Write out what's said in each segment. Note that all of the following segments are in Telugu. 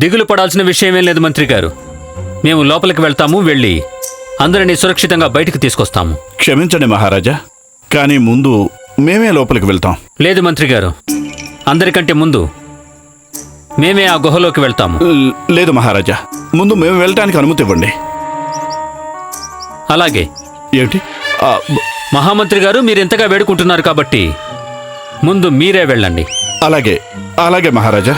దిగులు పడాల్సిన విషయమేం లేదు మంత్రి గారు. మేము లోపలికి వెళ్తాము వెళ్ళి అందరినీ సురక్షితంగా బయటికి తీసుకొస్తాము. క్షమించండి మహారాజా కానీ ముందు మేమే లోపలికి వెళ్తాం. లేదు మంత్రి గారు అందరికంటే ముందు మేమే ఆ గుహలోకి వెళ్తాము. లేదు మహారాజా ముందు మేము వెళ్ళటానికి అనుమతి ఇవ్వండి. అలాగే. ఏమిటి? ఆ, బ- మహామంత్రి గారు మీరు ఎంతగా వేడుకుంటున్నారు కాబట్టి ముందు మీరే వెళ్ళండి. అలాగే అలాగే మహారాజా.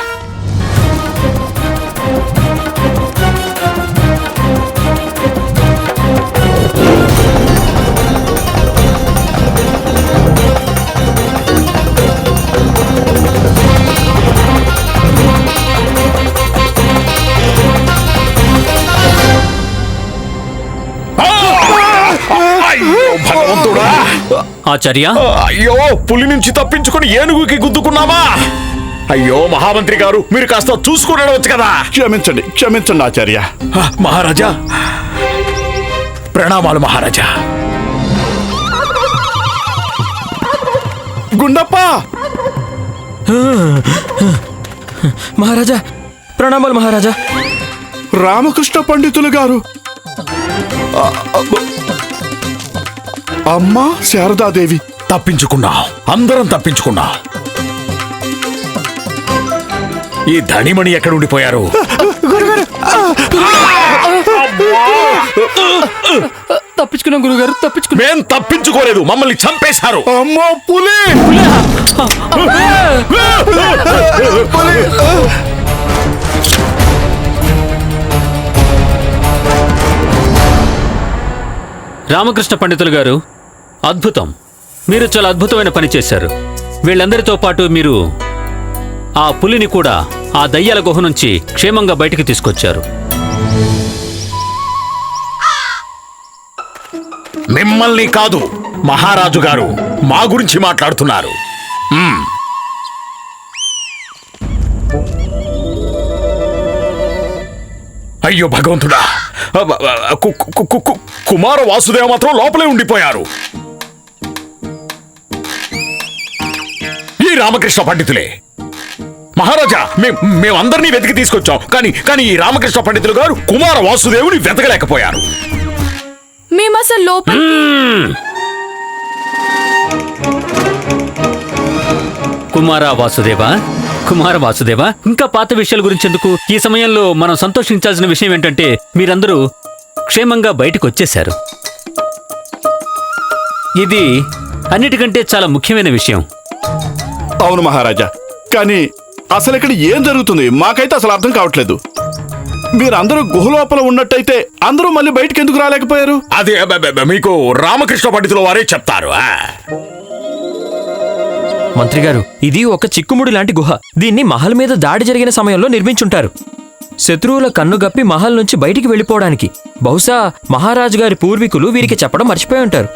ఆచార్య? అయ్యో పులి నుంచి తప్పించుకొని ఏనుగుకి గుద్దుకున్నావా? అయ్యో మహామంత్రి గారు మీరు కాస్త చూసుకుని నడవచ్చు కదా? క్షమించండి క్షమించండి ఆచార్య. మహారాజా. ప్రణామాలు మహారాజా. గుండప్ప! మహారాజా ప్రణామాలు మహారాజా. రామకృష్ణ పండితులు గారు. అమ్మా శారదాదేవి. తప్పించుకున్నాం. అందరం తప్పించుకున్నాం. ఈ ధనిమణి ఎక్కడ ఉండిపోయారు? తప్పించుకున్నాం గురుగారు తప్పించుకున్నాం. మేం తప్పించుకోలేదు మమ్మల్ని చంపేశారు. అమ్మో పులి! రామకృష్ణ పండితులు గారు అద్భుతం. మీరు చాలా అద్భుతమైన పని చేశారు. వీళ్ళందరితో పాటు మీరు ఆ పులిని కూడా ఆ దయ్యాల గుహ నుంచి క్షేమంగా బయటికి తీసుకొచ్చారు. మిమ్మల్ని కాదు మహారాజు గారు మా గురించి మాట్లాడుతున్నారు. మ్మ్. అయ్యో భగవంతుడా అబ్బ, అబ్బ, కు- కు- కు- కు- కుమార వాసుదేవ మాత్రం లోపలే ఉండిపోయారు. ఈ రామకృష్ణ పండితులే. మహారాజా మేమందరినీ వెతికి తీసుకొచ్చాం. కానీ కానీ ఈ రామకృష్ణ పండితులు గారు కుమార వాసుదేవుని వెతకలేకపోయారు. మేము అసలు లోపల కుమార వాసుదేవ? కుమార వాసుదేవ ఇంకా పాత విషయాల గురించి ఎందుకు ఈ సమయంలో మనం సంతోషించాల్సిన విషయం ఏంటంటే మీరందరూ క్షేమంగా బయటకు వచ్చేశారు ఇది అన్నిటికంటే చాలా ముఖ్యమైన విషయం. అవును మహారాజా. కానీ అసలు ఇక్కడ ఏం జరుగుతుంది? మాకైతే అసలు అర్థం కావట్లేదు. మీరందరూ గుహలోపల ఉన్నట్టయితే అందరూ మళ్ళీ బయటికి ఎందుకు రాలేకపోయారు? అది మీకు రామకృష్ణ పండితుల వారే చెప్తారు ఆ. మంత్రి గారు ఇది ఒక చిక్కుముడి లాంటి గుహ. దీన్ని మహల్ మీద దాడి జరిగిన సమయంలో నిర్మించుంటారు. శత్రువుల కన్ను గప్పి మహల్ నుంచి బయటికి వెళ్ళిపోవడానికి. బహుశా మహారాజు గారి పూర్వీకులు వీరికి చెప్పడం మర్చిపోయి ఉంటారు.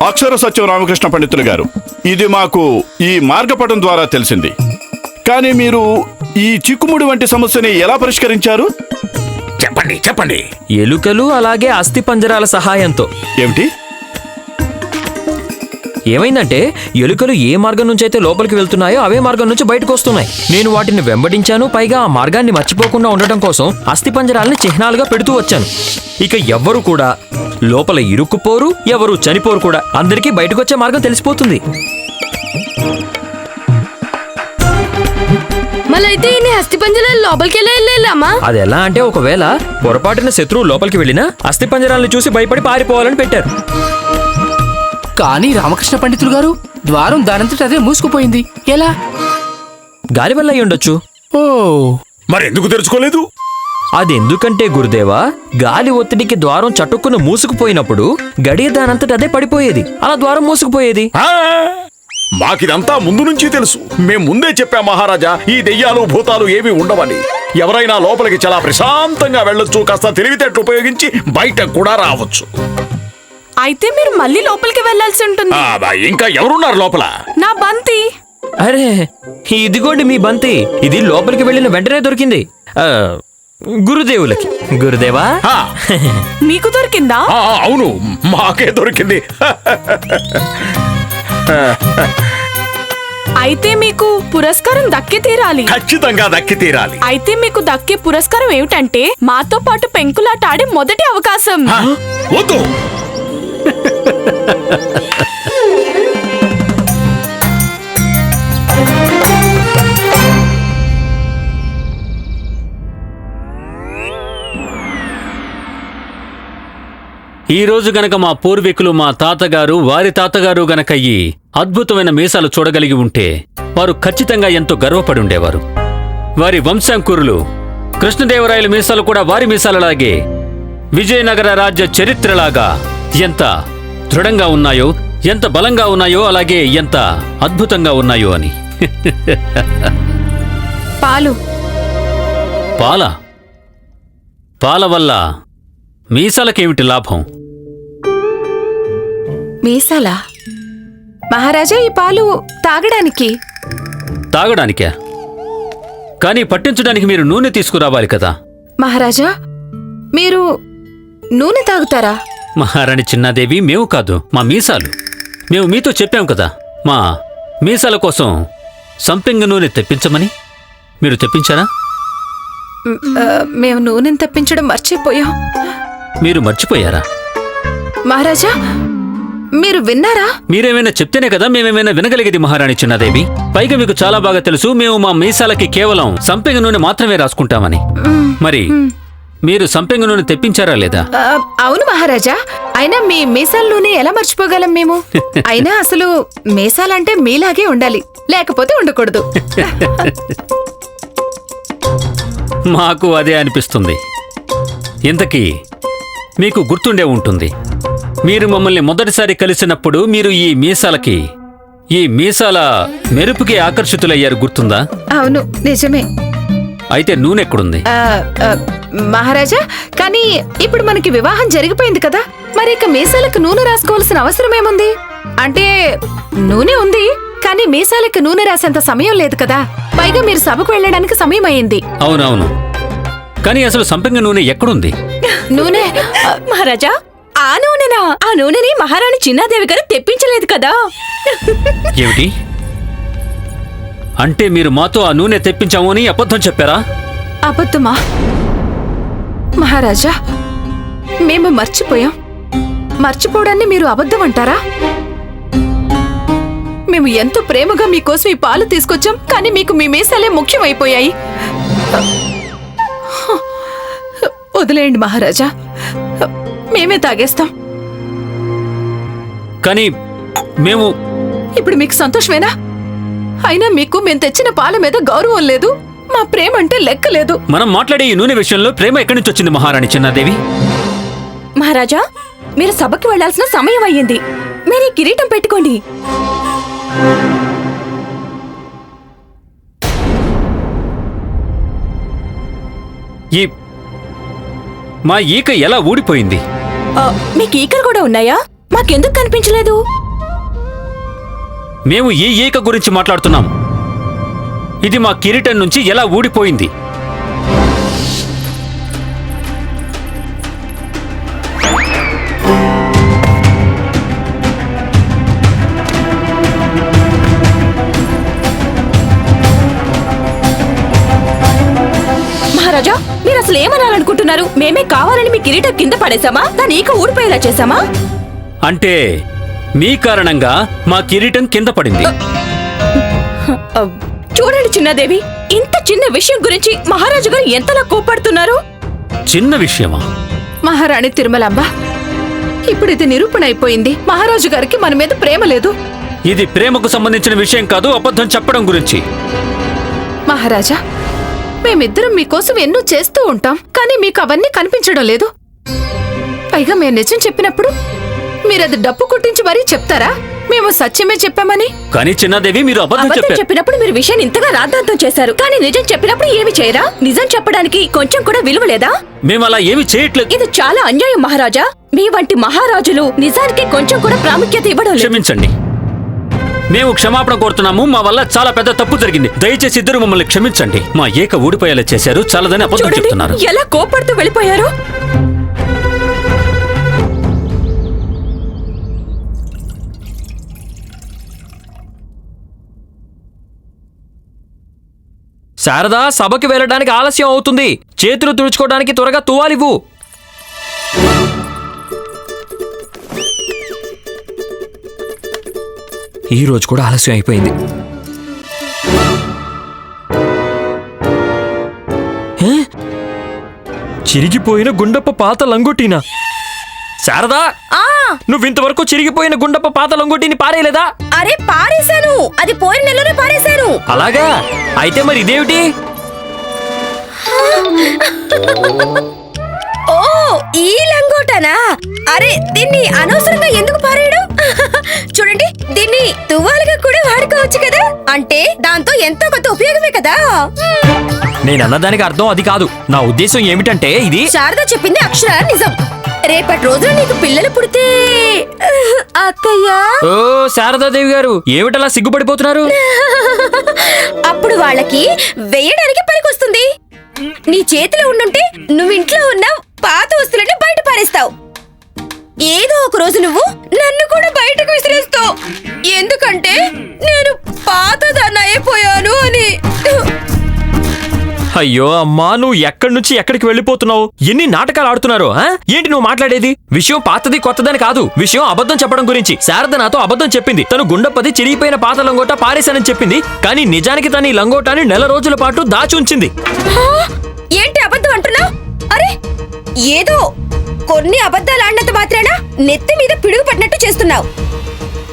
అక్షర సత్యం రామకృష్ణ పండితులు గారు. ఇది మాకు ఈ మార్గపటం ద్వారా తెలిసింది. కానీ మీరు ఈ చిక్కుముడి వంటి సమస్యని ఎలా పరిష్కరించారు? చెప్పండి చెప్పండి. ఎలుకలు అలాగే అస్థి పంజరాల సహాయంతో. ఏమిటి? ఏమైందంటే ఎలుకలు ఏ మార్గం నుంచి అయితే లోపలికి వెళ్తున్నాయో అవే మార్గం నుంచి బయటకు వస్తున్నాయి. నేను వాటిని వెంబడించాను పైగా ఆ మార్గాన్ని మర్చిపోకుండా ఉండటం కోసం అస్థిపంజరాల్ని చిహ్నాలుగా పెడుతూ వచ్చాను. ఇక ఎవ్వరు కూడా లోపల ఇరుక్కుపోరు ఎవరు చనిపోరు కూడా. అందరికీ బయటకు వచ్చే మార్గం తెలిసిపోతుంది. మళ్ళైతే ఈ లోపలికి వెళ్ళామా అది ఎలా అంటే ఒకవేళ పొరపాటున శత్రువు లోపలికి వెళ్ళినా అస్థిపంజరాలను చూసి భయపడి పారిపోవాలని పెట్టారు. కానీ రామకృష్ణ పండితులు గారు ద్వారం దానంతట అదే మూసుకుపోయింది. ఎలా? గాలి వల్ల అయి ఉండొచ్చు ఓ. మరి ఎందుకు తెరుచుకోలేదు? అది ఎందుకంటే గురుదేవా? గాలి ఒత్తిడికి ద్వారం చటుక్కున మూసుకుపోయినప్పుడు గడియ దానంతట అదే పడిపోయేది. అలా ద్వారం మూసుకుపోయేది. ఆ, మాకిదంతా ముందు నుంచి తెలుసు. మేం ముందే చెప్పాం మహారాజా ఈ దెయ్యాలు భూతాలు ఏవి ఉండవని ఎవరైనా లోపలికి చాలా ప్రశాంతంగా వెళ్ళొచ్చు కాస్త తెలివితేటలు ఉపయోగించి బయట కూడా రావచ్చు. అయితే మీరు మళ్ళీ లోపలికి వెళ్ళాల్సి ఉంటుంది. ఆ, బా, ఇంకా ఎవరున్నారు లోపల? నా బంతి. అరే ఇదిగోండి మీ బంతి. ఇది లోపలికి వెళ్ళిన వెంటనే దొరికింది. ఆ, గురుదేవులకి. గురుదేవా? మీకు దొరికిందా? ఆ, అవును మాకే దొరికింది. అయితే మీకు పురస్కారం దక్కి తీరాలి. ఖచ్చితంగా దక్కి తీరాలి. అయితే మీకు దక్కే పురస్కారం ఏమిటంటే మాతో పాటు పెంకులాట ఆడే మొదటి అవకాశం? వద్దు. ఈ రోజు గనక మా పూర్వీకులు మా తాతగారు వారి తాతగారు గనక ఈ అద్భుతమైన మీసాలు చూడగలిగి ఉంటే వారు ఖచ్చితంగా ఎంతో గర్వపడి ఉండేవారు. వారి వంశాంకురులు కృష్ణదేవరాయల మీసాలు కూడా వారి మీసాలలాగే విజయనగర రాజ్య చరిత్రలాగా ఎంత దృఢంగా ఉన్నాయో ఎంత బలంగా ఉన్నాయో అలాగే ఎంత అద్భుతంగా ఉన్నాయో అని. పాలు. పాల? పాల వల్ల మీసాలకేమిటి లాభం? మీసాలా? మహారాజా ఈ పాలు తాగడానికి. తాగడానికే? కానీ పట్టించడానికి మీరు నూనె తీసుకురావాలి కదా. మహారాజా మీరు నూనె తాగుతారా? మహారాణి చిన్నాదేవి మేము కాదు మా మీసాలు. మేము మీతో చెప్పాం కదా మా మీసాల కోసం సంపింగ నూనె తెప్పించమని. మీరు తెప్పించారా? ఆ, మేము నూనెను తెప్పించడం మర్చిపోయాం. మీరు మర్చిపోయారా? మహారాజా మీరు విన్నారా? మీరేమైనా చెప్తేనే కదా మేమేమైనా వినగలిగేది మహారాణి చిన్నాదేవి? పైగా మీకు చాలా బాగా తెలుసు మేము మా మీసాలకి కేవలం సంపెంగ నూనె మాత్రమే రాసుకుంటామని. మరి మీరు సంపెంగ నూనె తెప్పించారా లేదా? ఆ, అవును మహారాజా. అయినా మీ మీసాల నూనె ఎలా మర్చిపోగలం మేము? అయినా అసలు మీసాలంటే మీలాగే ఉండాలి లేకపోతే ఉండకూడదు. మాకు అదే అనిపిస్తుంది. ఇంతకీ మీకు గుర్తుండే ఉంటుంది. మీరు మమ్మల్ని మొదటిసారి కలిసినప్పుడు మీరు ఈ మీసాలకి ఈ మీసాల మెరుపుకి ఆకర్షితులయ్యారు గుర్తుందా? అవును నిజమే. అయితే నూనె ఎక్కడుంది మహారాజా కానీ ఇప్పుడు మనకి వివాహం జరిగిపోయింది కదా. మరి ఇక మీసాలకు నూనె రాసుకోవాల్సిన అవసరం ఏముంది? అంటే నూనె ఉంది కానీ మీసాలకు నూనె రాసేంత సమయం లేదు కదా. పైగా మీరు సభకు వెళ్ళడానికి సమయం అయింది అవునవును. కానీ అసలు సంపెంగ నూనె ఎక్కడుంది? నూనె మహారాజా ఆ నూనెనా? ఆ నూనెని మహారాణి చిన్నాదేవి గారు తెప్పించలేదు కదా. ఏమిటి? అంటే మీరు మాతో ఆ నూనె తెప్పించాము అని అబద్ధం చెప్పారా? అబద్ధమా? మహారాజా మేము మర్చిపోయాం. మర్చిపోవడాన్ని మీరు అబద్ధం అంటారా? మేము ఎంతో ప్రేమగా మీకోసం ఈ పాలు తీసుకొచ్చాం కానీ మీకు మీ మీసాలే ముఖ్యమైపోయాయి. వదిలేయండి మహారాజా. మేమే తాగేస్తాం. కానీ మేము ఇప్పుడు మీకు సంతోషమేనా? అయినా మీకు మేము తెచ్చిన పాల మీద గౌరవం లేదు మా ప్రేమ అంటే లెక్క లేదు. మనం మాట్లాడే ఈ నూనె విషయంలో ప్రేమ ఎక్కడి నుంచి వచ్చింది మహారాణి చిన్నాదేవి? మహారాజా మీరు సభకి వెళ్ళాల్సిన సమయం అయ్యింది. మీరు ఈ కిరీటం పెట్టుకోండి. ఈ మా ఈక ఎలా ఊడిపోయింది? మీకు ఈకలు కూడా ఉన్నాయా? మాకెందుకు కనిపించలేదు? మేము ఈ ఈక గురించి మాట్లాడుతున్నాం. ఇది మా కిరీటం నుంచి ఎలా ఊడిపోయింది? ఏమనాలనుకుంటున్నారు మేమే కావాలని మీ కిరీటం కింద పడేశామా? దాని ఈక ఊడిపోయేలా చేశామా? అంటే మీ కారణంగా మా కిరీటం కింద పడింది. చూడండి చిన్నాదేవి ఇంత చిన్న విషయం గురించి మహారాజు గారు ఎంతలా కోపడుతున్నారు చిన్న విషయమా? మహారాణి తిరుమలాంబ ఇప్పుడు ఇది నిరూపణ అయిపోయింది. మహారాజు గారికి మన మీద ప్రేమ లేదు. ఇది ప్రేమకు సంబంధించిన విషయం కాదు అబద్ధం చెప్పడం గురించి. మహారాజా మేమిద్దరం మీకోసం ఎన్నో చేస్తూ ఉంటాం కానీ మీకు అవన్నీ కనిపించడం లేదు. పైగా మేము నిజం చెప్పినప్పుడు మీరది డప్పు కొట్టించి మరీ చెప్తారా? మేము సత్యమే చెప్పామని? కానీ చిన్నాదేవి మీరు అబద్ధం అబద్ధం చెప్పారు. చెప్పినప్పుడు మీరు విషయాన్ని ఇంతగా రాద్ధాంతం చేశారు. కానీ నిజం చెప్పినప్పుడు ఏమి చేయరా? నిజం చెప్పడానికి కొంచెం కూడా విలువ లేదా? మేము అలా ఏమి చేయట్లేదు ఇది చాలా అన్యాయం మహారాజా. మీ వంటి మహారాజులు నిజానికి కొంచెం కూడా ప్రాముఖ్యత ఇవ్వడం లేదు. క్షమించండి. మేము క్షమాపణ కోరుతున్నాము. మా వల్ల చాలా పెద్ద తప్పు జరిగింది. దయచేసి ఇద్దరు మమ్మల్ని క్షమించండి. మా ఏక ఊడిపోయేలా చేశారు. చాలదని అబద్ధం చెప్తున్నారు. ఎలా కోపడుతూ వెళ్ళిపోయారు? శారదా సభకి వెళ్ళడానికి ఆలస్యం అవుతుంది. చేతులు తుడుచుకోవడానికి త్వరగా తువాలివ్వు ఈ రోజు కూడా ఆలస్యం అయిపోయింది? చిరిగిపోయిన గుండప్ప పాత లంగోటీనా? శారదా! ఆ! నువ్వు ఇంతవరకు చిరిగిపోయిన గుండప్ప పాత లంగోటీని పారేయలేదా? అరే పారేశాను! అది పోయిన నెలలోనే పారేశాను! అలాగా? అయితే మరి ఇదేమిటి? ఓ ఈ లంగోటనా? అరే దీన్ని అనవసరంగా ఎందుకు పారేయడం? చూడండి దీన్ని తువ్వాలుగా కూడా వాడుకోవచ్చు కదా? అంటే దాంతో ఎంతో కొంత ఉపయోగమే కదా? నేను అన్నదానికి అర్థం అది కాదు. నా ఉద్దేశం ఏమిటంటే ఇది శారద చెప్పింది అక్షర నిజం. రేపటి రోజున నీకు పిల్లలు పుడితే అత్తయ్య ఓ శారదాదేవి గారు ఏమిటలా సిగ్గుపడిపోతున్నారు? అప్పుడు వాళ్ళకి వేయడానికి పనికొస్తుంది. నీ చేతిలో ఉండుంటే నువ్వు ఇంట్లో ఉన్న పాత వస్తువులని బయట పారేస్తావు. ఏదో ఒక రోజు నువ్వు నన్ను కూడా బయటకు విసిరేస్తావు. ఎందుకంటే నేను పాతదాన్ని అయిపోయాను అని. అయ్యో అమ్మా నువ్వు ఎక్కడి నుంచి ఎక్కడికి వెళ్ళిపోతున్నావు? ఎన్ని నాటకాలు ఆడుతున్నారు? ఏంటి నువ్వు మాట్లాడేది? విషయం పాతది కొత్తదని కాదు. విషయం అబద్ధం చెప్పడం గురించి. శారద నాతో అబద్ధం చెప్పింది. తను గుండప్పది చిరిగిపోయిన పాత లంగోట పారేశానని చెప్పింది. కానీ నిజానికి తను ఈ లంగోటాన్ని నెల రోజుల పాటు దాచి ఉంచింది? ఏంటి అబద్ధం అంటున్నావు? అరే ఏదో కొన్ని అబద్ధాలు ఆడినంత మాత్రాన? నెత్తి మీద పిడుగు పడినట్టు చేస్తున్నావు.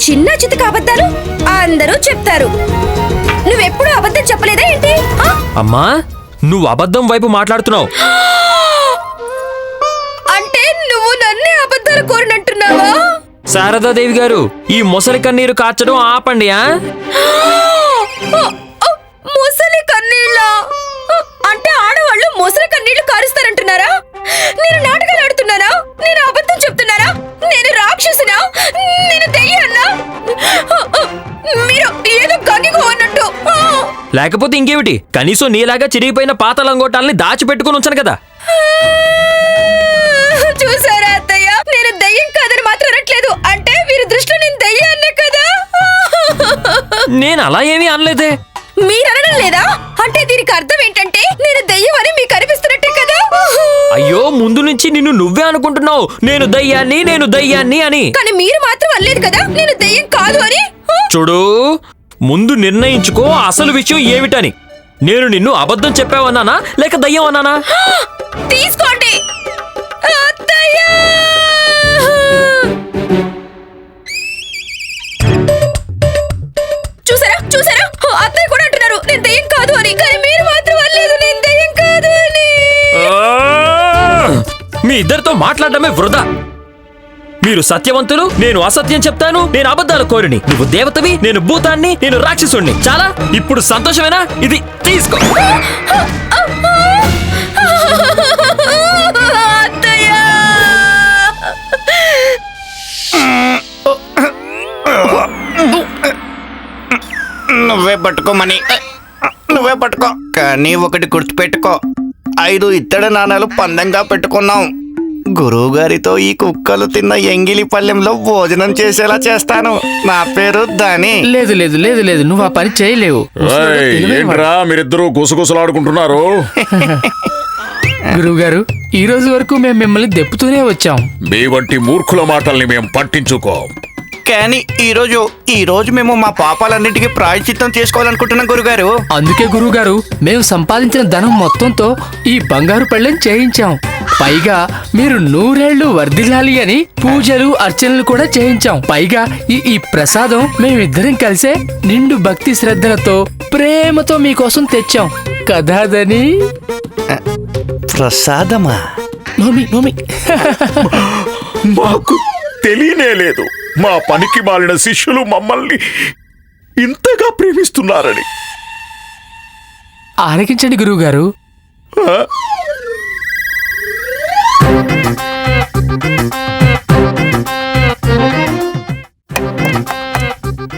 చిన్న చితక అబద్ధాలు అందరూ చెప్తారు. నువ్వెప్పుడు అబద్ధం చెప్పలేదా ఏంటి? అమ్మా నువ్వు అబద్ధం వైపు మాట్లాడుతున్నావు. అంటే నువ్వు నన్నే అబద్ధాలు కోరినట్టున్నావా శారదాదేవి గారు ఈ మొసలి కన్నీరు కార్చడం ఆపండి ముసలి కన్నీళ్ళ? అంటే ఆడవాళ్ళు ముసలి కన్నీళ్ళు కారుస్తారంటున్నారా? నేను నాటకాలు ఆడుతున్నానా? నేను అబద్ధం చెప్తున్నానా? నేను రాక్షసునా? నేను దెయ్యాన్నా మీరు ఏదో గంగిగో అన్నట్టు. లేకపోతే ఇంకేమిటి? కనీసం నీలాగా చిరిగిపోయిన పాత లంగోటాల్ని దాచిపెట్టుకుని ఉంచాను కదా. చూసారా అత్తయ్య? నేను దయ్యం కాదని మాత్రం అనట్లేదు. అంటే వీరి దృష్టిలో నేను దయ్యాన్నే కదా? నేను అలా ఏమీ అనలేదే. మీరు అనడం లేదా? అంటే దీనికి అర్థం ఏంటంటే నేను దయ్యం అని మీకు అనిపిస్తున్నట్టే అయ్యో ముందు నుంచి నిన్ను నువ్వే అనుకుంటున్నావు. నేను దయ్యాన్ని నేను దయ్యాన్ని అని. కానీ మీరు మాత్రం అనలేదు కదా? నేను దయ్యం కాదు అని? చూడు ముందు నిర్ణయించుకో అసలు విషయం ఏమిటని. నేను నిన్ను అబద్ధం చెప్పావన్నానా లేక దయ్యం అన్నానా? తీసుకోండి. చూసారా? చూసారా? అత్తయ్య కూడా అంటున్నారు నేను దయ్యం కాదు అని. మీ ఇద్దరితో మాట్లాడడమే వృధా. మీరు సత్యవంతులు నేను అసత్యం చెప్తాను నేను అబద్ధాలు కోరిని. నువ్వు దేవతవి నేను భూతాన్ని నేను రాక్షసుణ్ణి. చాలా? ఇప్పుడు సంతోషమేనా? ఇది తీసుకో. నువ్వే పట్టుకోమని. నువ్వే పట్టుకో. కానీ ఒకటి గుర్తుపెట్టుకో. ఐదు ఇత్తడి నాణాలు పందంగా పెట్టుకున్నాం. గురువు గారితో ఈ కుక్కలు తిన్న ఎంగిలి పల్లెంలో భోజనం చేసేలా చేస్తాను. నా పేరు దాని లేదు లేదు లేదు లేదు నువ్వు ఆ పని చేయలేవు. ఏంట్రా మీరిద్దరూ గుసగుసలాడుకుంటున్నారు గురువు గారు ఈ రోజు వరకు మేము మిమ్మల్ని దెప్పుతూనే వచ్చాం. మీ వంటి మూర్ఖుల మాటల్ని మేం పట్టించుకో. కానీ ఈ రోజు ఈ రోజు మేము మా పాపాలన్నిటికీ ప్రాయశ్చిత్తం చేసుకోవాలనుకుంటున్నాం గురుగారు. అందుకే గురువు గారు మేము సంపాదించిన ధనం మొత్తంతో ఈ బంగారు పళ్ళెం చేయించాం. పైగా మీరు నూరేళ్ళు వర్ధిల్లాలి అని పూజలు అర్చనలు కూడా చేయించాం. పైగా ఈ ఈ ప్రసాదం మేమిద్దరం కలిసే నిండు భక్తి శ్రద్ధలతో ప్రేమతో మీకోసం తెచ్చాం. కదాదని ప్రసాదమా? Mummy mummy. మాకు తెలియనే లేదు. మా పనికి మాలిన శిష్యులు మమ్మల్ని ఇంతగా ప్రేమిస్తున్నారని. ఆరగించండి గురువు గారు ఆ?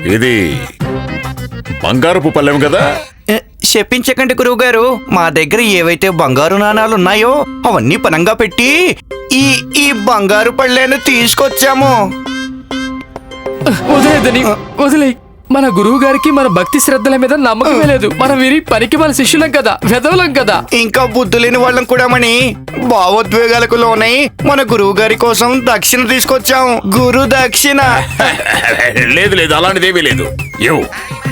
ఇది బంగారపు పల్లెం కదా? చెప్పించకండి గురువుగారు. మా దగ్గర ఏవైతే బంగారు నాణాలు ఉన్నాయో అవన్నీ పనంగా పెట్టి ఈ ఈ బంగారు పళ్ళేను తీసుకొచ్చాము. వదిలేదని వదిలే. మన గురువు గారికి మన భక్తి శ్రద్ధల మీద నమ్మకమే లేదు. మనం వీరి పనికి మన శిష్యులం కదా వెదవలం కదా. ఇంకా బుద్ధి లేని వాళ్ళం కూడా మని భావోద్వేగాలకు లోనై మన గురువు గారి కోసం దక్షిణ తీసుకొచ్చాం. గురు దక్షిణ. లేదు లేదు అలాంటిదేమీ లేదు. ఎవు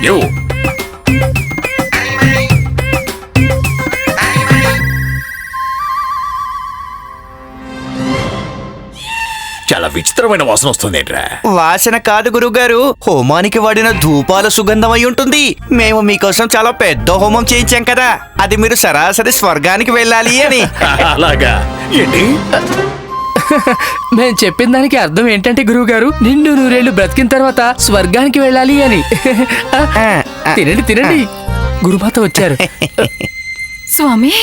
ఎవు చాలా విచిత్రమైన వాసన వస్తుందేంట్రా? వాసన కాదు గురుగారు. హోమానికి వాడిన ధూపాల సుగంధం అయి ఉంటుంది. మేము మీకోసం చాలా పెద్ద హోమం చేయించాం కదా. అది మీరు సరాసరి స్వర్గానికి వెళ్ళాలి అని. అలాగా? ఏంటి? మేము చెప్పిన దానికి అర్థం ఏంటంటే గురువు గారు నిండు నూరేళ్ళు బ్రతికిన తర్వాత స్వర్గానికి వెళ్ళాలి అని. తినండి తినండి. గురుమాత వచ్చారు. స్వామి.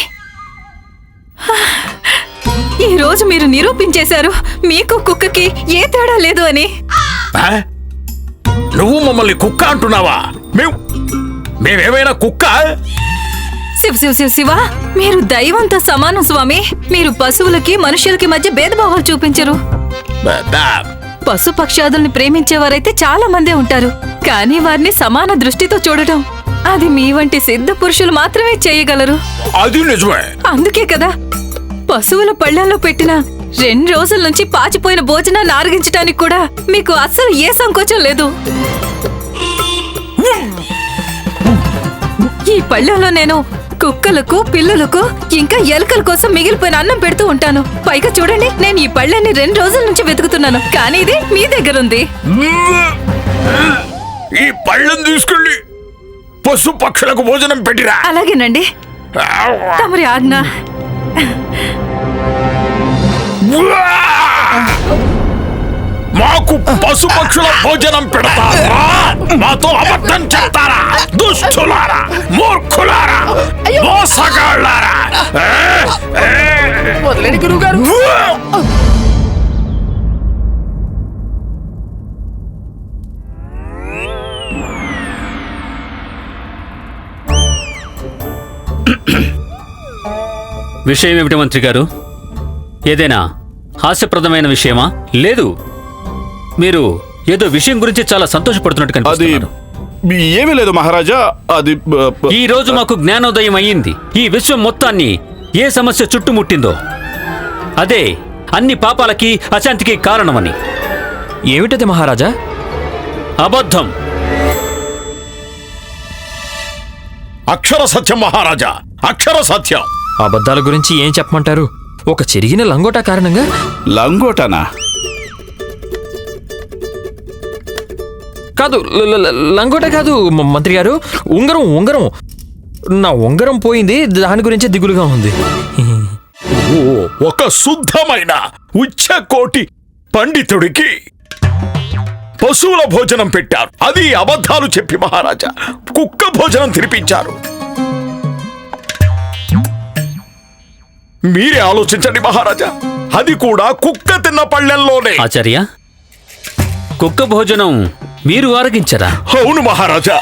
ఈ రోజు మీరు నిరూపించేశారు. మీకు కుక్కకి ఏ తేడా లేదు అని? నువ్వు మమ్మల్ని కుక్క అంటున్నావా? మేము మేమేమైనా కుక్క? శివ శివ శివ శివ మీరు దైవంతో సమానం స్వామి. మీరు పశువులకి మనుషులకి మధ్య భేదభావాలు చూపించరు. బ- బ- పశు పక్షాదుల్ని ప్రేమించేవారైతే చాలా మందే ఉంటారు. కానీ వారిని సమాన దృష్టితో చూడటం అది మీ వంటి సిద్ధ పురుషులు మాత్రమే చేయగలరు. అది నిజమే. అందుకే కదా పశువుల పళ్ళల్లో పెట్టిన రెండు రోజుల నుంచి పాచిపోయిన భోజనాన్ని ఆరగించడానికి కూడా మీకు అస్సలు ఏ సంకోచం లేదు. ఈ పళ్ళెంలో నేను కుక్కలకు పిల్లులకు ఇంకా ఎలుకల కోసం మిగిలిపోయిన అన్నం పెడుతూ ఉంటాను. పైగా చూడండి నేను ఈ పళ్ళని రెండు రోజుల నుంచి వెతుకుతున్నాను. కానీ ఇది మీ దగ్గర ఉంది ఈ పళ్ళను తీసుకెళ్ళి పశు పక్షులకు భోజనం పెట్టిరా. అలాగేనండి. తమరి ఆజ్ఞ. మాకు పశు పక్షుల భోజనం పెడతారా? మాతో అబద్ధం చెప్తారా? దుష్టులారా మూర్ఖులారా మోసగాళ్ళారా? వదిలేండి గురువు గారు విషయం ఏమిటి మంత్రి గారు? ఏదైనా హాస్యప్రదమైన విషయమా? లేదు. మీరు ఏదో విషయం గురించి చాలా సంతోషపడుతున్నట్టు కనిపిస్తున్నారు. ఏమీ లేదు మహారాజా. అది ఈ రోజు మాకు జ్ఞానోదయం అయ్యింది. ఈ విశ్వం మొత్తాన్ని ఏ సమస్య చుట్టుముట్టిందో అదే అన్ని పాపాలకి అశాంతికి కారణమని. ఏమిటది మహారాజా? అబద్ధం. అక్షర సత్యం మహారాజా. అక్షర సత్యం. అబద్ధాల గురించి ఏం చెప్పమంటారు? ఒక చిరిగిన లంగోటా కారణంగా? లంగోటనా? కాదు లంగోటా కాదు మంత్రి గారు. ఉంగరం ఉంగరం. నా ఉంగరం పోయింది దాని గురించే దిగులుగా ఉంది. ఓ ఒక శుద్ధమైన ఉచ్చకోటి పండితుడికి పశువుల భోజనం పెట్టారు. అది అబద్ధాలు చెప్పి మహారాజా. కుక్క భోజనం తినిపించారు. మీరే ఆలోచించండి మహారాజా. అది కూడా కుక్క తిన్న పళ్ళెంలోనే. ఆచార్య కుక్క భోజనం మీరు ఆరగించరా? అవును మహారాజా.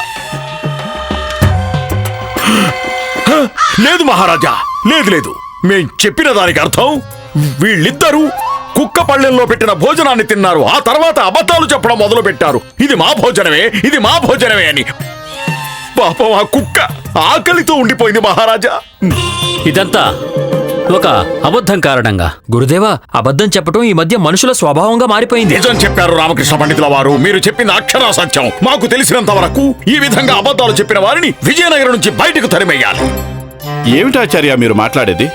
లేదు మహారాజా లేదు లేదు. మేం చెప్పిన దానికి అర్థం వీళ్ళిద్దరూ కుక్క పళ్ళెంలో పెట్టిన భోజనాన్ని తిన్నారు ఆ తర్వాత అబద్ధాలు చెప్పడం మొదలు పెట్టారు ఇది మా భోజనమే ఇది మా భోజనమే అని. పాపం ఆ కుక్క ఆకలితో ఉండిపోయింది మహారాజా. ఇదంతా ఒక అబద్ధం కారణంగా. గురుదేవా అబద్ధం చెప్పటం ఈ మధ్య మనుషుల స్వభావంగా మారిపోయింది. నిజం చెప్పారు రామకృష్ణ పండితుల వారు. మీరు చెప్పింది అక్షరా సత్యం. మాకు తెలిసినంత వరకు ఈ విధంగా అబద్ధాలు చెప్పిన వారిని విజయనగరం నుంచి బయటకు తరిమేయాలి. ఏమిటి ఆచార్య మీరు మాట్లాడేది?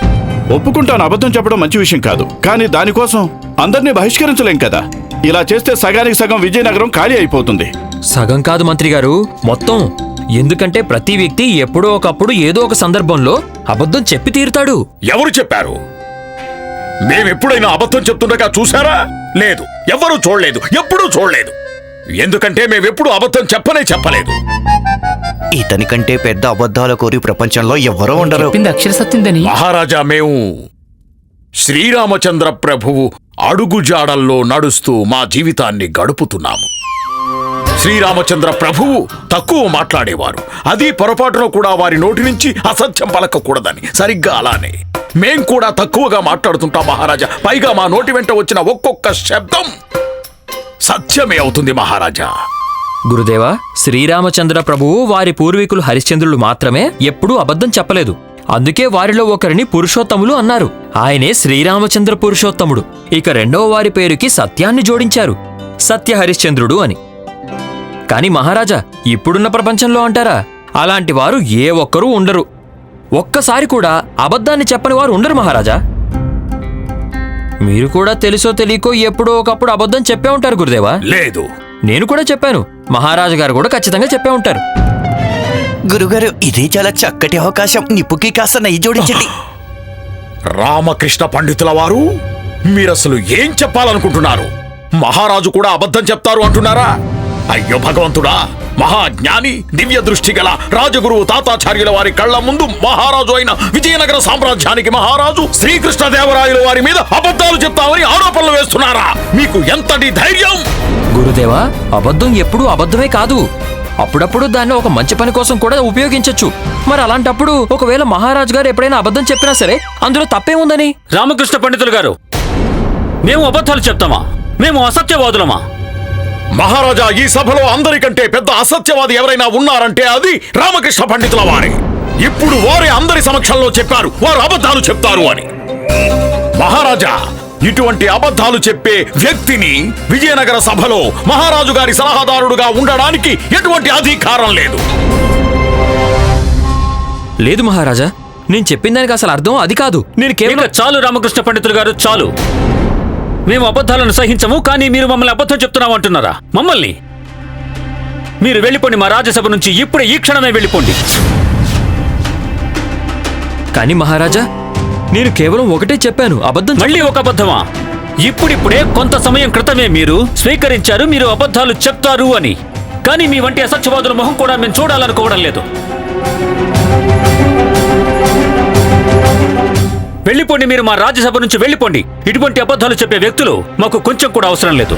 ఒప్పుకుంటాను అబద్ధం చెప్పడం మంచి విషయం కాదు. కానీ దానికోసం అందరినీ బహిష్కరించలేం కదా. ఇలా చేస్తే సగానికి సగం విజయనగరం ఖాళీ అయిపోతుంది. సగం కాదు మంత్రి గారు మొత్తం ఎందుకంటే ప్రతి వ్యక్తి ఎప్పుడో ఒకప్పుడు ఏదో ఒక సందర్భంలో అబద్ధం చెప్పి తీరుతాడు. ఎవరు చెప్పారు? మేమెప్పుడైనా అబద్ధం చెప్తుండగా చూసారా లేదు ఎవరూ చూడలేదు ఎప్పుడూ చూడలేదు. ఎందుకంటే మేమెప్పుడు అబద్ధం చెప్పనే చెప్పలేదు. ఇతని కంటే పెద్ద అబద్ధాల కోరి ప్రపంచంలో ఎవరో ఉండరు. చెప్పింది అక్షర సత్యందని. మహారాజా మేము శ్రీరామచంద్ర ప్రభువు అడుగుజాడల్లో నడుస్తూ మా జీవితాన్ని గడుపుతున్నాము. శ్రీరామచంద్ర ప్రభువు తక్కువ మాట్లాడేవారు. అది పొరపాటున కూడా వారి నోటి నుంచి అసత్యం పలకకూడదని. సరిగ్గా అలానే. మేం కూడా తక్కువగా మాట్లాడుతుంటాం మహారాజా. పైగా మా నోటి వెంట వచ్చిన ఒక్కొక్క శబ్దం సత్యమే అవుతుంది మహారాజా. గురుదేవా శ్రీరామచంద్ర ప్రభువు వారి పూర్వీకులు హరిశ్చంద్రులు మాత్రమే ఎప్పుడూ అబద్ధం చెప్పలేదు. అందుకే వారిలో ఒకరిని పురుషోత్తములు అన్నారు. ఆయనే శ్రీరామచంద్ర పురుషోత్తముడు. ఇక రెండవ వారి పేరుకి సత్యాన్ని జోడించారు. సత్య హరిశ్చంద్రుడు అని. కాని మహారాజా ఇప్పుడున్న ప్రపంచంలో అంటారా? అలాంటి వారు ఏ ఒక్కరూ ఉండరు. ఒక్కసారి కూడా అబద్ధాన్ని చెప్పని వారు ఉండరు మహారాజా. మీరు కూడా తెలుసో తెలియకో ఎప్పుడో ఒకప్పుడు అబద్ధం చెప్పే ఉంటారు గురుదేవా. లేదు. నేను కూడా చెప్పాను. మహారాజు గారు కూడా ఖచ్చితంగా చెప్పే ఉంటారు. గురుగారు ఇదే చాలా చక్కటి అవకాశం. నిప్పుకి కాస్త నెయ్యి జోడించండి. రామకృష్ణ పండితుల వారు మీరసలు ఏం చెప్పాలనుకుంటున్నారు? మహారాజు కూడా అబద్ధం చెప్తారు అంటున్నారా? అయ్యో భగవంతుడా మహాజ్ఞాని దివ్య దృష్టి గల రాజగురువు తాతాచార్యుల వారి కళ్ళ ముందు మహారాజు అయిన విజయనగర సామ్రాజ్యానికి మహారాజు శ్రీకృష్ణదేవరాయల వారి మీద అబద్ధాలు చెప్తామని ఆరోపణలు వేస్తున్నారా? మీకు ఎంతటి ధైర్యం? గురుదేవా అబద్ధం ఎప్పుడూ అబద్ధమే కాదు. అప్పుడప్పుడు దాన్ని ఒక మంచి పని కోసం కూడా ఉపయోగించొచ్చు. మరి అలాంటప్పుడు ఒకవేళ మహారాజు గారు ఎప్పుడైనా అబద్ధం చెప్పినా సరే అందులో తప్పేముందని? రామకృష్ణ పండితులు గారు మేము అబద్ధాలు చెప్తామా? మేము అసత్యవాదులమా? మహారాజా ఈ సభలో అందరికంటే పెద్ద అసత్యవాది ఎవరైనా ఉన్నారంటే అది రామకృష్ణ పండితుల వారే. ఇప్పుడు వారే అందరి సమక్షంలో చెప్పారు వారు అబద్ధాలు చెప్తారు అని. మహారాజా ఇటువంటి అబద్ధాలు చెప్పే వ్యక్తిని విజయనగర సభలో మహారాజు గారి సలహాదారుడుగా ఉండడానికి ఎటువంటి అధికారం లేదు. లేదు మహారాజా నేను చెప్పిన దానికి అసలు అర్థం అది కాదు. నేను కేవలం చాలు రామకృష్ణ పండితులు గారు చాలు. మేము అబద్ధాలను సహించము కానీ మీరు మమ్మల్ని అబద్ధం చెప్తున్నాం అంటున్నారా? మమ్మల్ని? మీరు వెళ్ళిపోండి మా రాజ్యసభ నుంచి ఇప్పుడే ఈ క్షణమే వెళ్ళిపోండి. కానీ మహారాజా నేను కేవలం ఒకటే చెప్పాను అబద్ధం మళ్ళీ ఒక అబద్ధమా? ఇప్పుడిప్పుడే కొంత సమయం క్రితమే మీరు స్వీకరించారు మీరు అబద్ధాలు చెప్తారు అని. కానీ మీ వంటి అసత్యవాదుల మొహం కూడా మేము చూడాలనుకోవడం లేదు. వెళ్ళిపోండి మీరు మా రాజ్యసభ నుంచి వెళ్ళిపోండి. ఇటువంటి అబద్ధాలు చెప్పే వ్యక్తులు మాకు కొంచెం కూడా అవసరం లేదు.